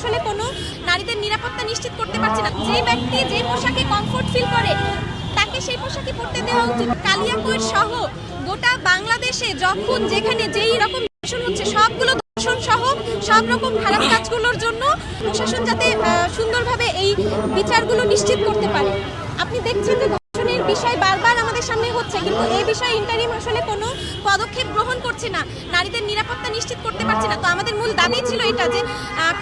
আসলে কোনো নারীদের নিরাপত্তা নিশ্চিত করতে পারছে না। যে ব্যক্তি যে পোশাকে কমফোর্ট ফিল করে, তাকে সেই পোশাকই পরতে দেওয়া উচিত। কালিয়াকৈর সহ গোটা বাংলাদেশে যখন যেখানে যেই রকম ধর্ষণ হচ্ছে, সবগুলো ধর্ষণ সহ সব রকম খারাপ কাজগুলোর জন্য প্রশাসন যাতে সুন্দরভাবে এই বিচারগুলো নিশ্চিত করতে পারে। আপনি দেখছেন যে ধর্ষণের বিষয় বারবার আমাদের সামনে হচ্ছে, কিন্তু এই বিষয়ে ইন্টারিম আসলে কোনো পদক্ষেপ করছে না, নারীদের নিরাপত্তা নিশ্চিত করতে পারছে না। তো আমাদের মূল দাবি ছিল এটা যে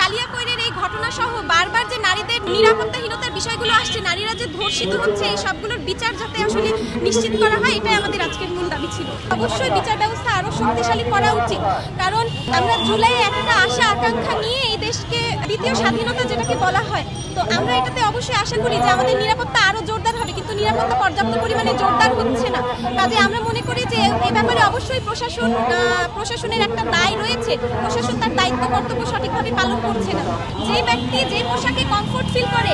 কালিয়াকৈরের এই ঘটনা সহ বারবার যে নারীদের নিরাপত্তাহীনতার বিষয়গুলো আসছে, নারীরা যে ধর্ষিত হচ্ছে, এই সবগুলোর বিচার যাতে আসলে নিশ্চিত করা হয়, এটাই আমাদের আজকের মূল দাবি ছিল। অবশ্যই বিচার ব্যবস্থা আরও শক্তিশালী করা উচিত, কারণ আমরা জুলাই একটা আশা, আকাঙ্ক্ষা নিয়ে এই দেশকে দ্বিতীয় স্বাধীনতা যেটাকে বলা হয়, তো আমরা এটাতে অবশ্যই আশা করি যে আমাদের নিরাপত্তা আরও জোরদার নিরাপত্তা পর্যাপ্ত পরিমাণে জোরদার হচ্ছে না। কাজে আমরা মনে করি যে এ ব্যাপারে অবশ্যই প্রশাসন প্রশাসনের একটা দায় রয়েছে। প্রশাসন তার দায়িত্ব কর্তব্য সঠিকভাবে পালন করছে না। যে ব্যক্তি যে পোশাকে কমফোর্ট ফিল করে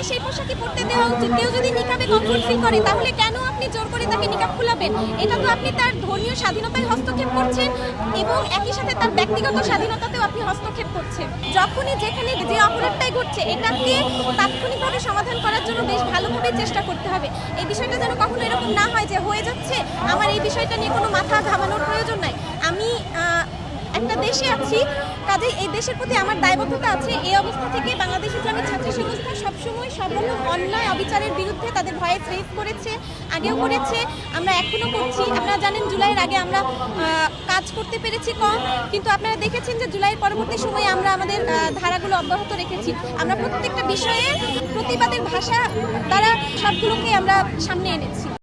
তাকে সেই পোশাকই পরতে দেওয়া উচিত, কেউ যদি নিকাবে কমফোর্ট ফিল করে, তাহলে কেন আপনি জোর করে তাকে নিকাব খুলাবেন? এটা তো আপনি তার ধর্মীয় স্বাধীনতায় হস্তক্ষেপ করছেন এবং একই সাথে তার ব্যক্তিগত স্বাধীনতাতেও আপনি হস্তক্ষেপ করছেন। যখনই যেখানে যে অপরাধটাই ঘটছে, এটাকে তাৎক্ষণিকভাবে সমাধান করার জন্য বেশ ভালোভাবে চেষ্টা করতে হবে। এই বিষয়টা যেন কখনো এরকম না হয় যে হয়ে যাচ্ছে, আমার এই বিষয়টা নিয়ে কোনো মাথা ঘামানোর প্রয়োজন নাই। আমি একটা দেশে আছি কাজেই এই দেশের প্রতি আমার দায়বদ্ধতা আছে। এই অবস্থা থেকে বাংলাদেশ ইসলামী ছাত্র সংস্থা সবসময় সব রকম অন্যায় অবিচারের বিরুদ্ধে তাদের ভয়েস রেজ করেছে, আগেও করেছে। আমরা এখনও করছি। আপনারা জানেন জুলাইয়ের আগে আমরা কাজ করতে পেরেছি কম। কিন্তু আপনারা দেখেছেন যে জুলাইয়ের পরবর্তী সময়ে আমরা আমাদের ধারাগুলো অব্যাহত রেখেছি। আমরা প্রত্যেকটা বিষয়ে প্রতিবাদের ভাষা দ্বারা সবগুলোকে আমরা সামনে এনেছি।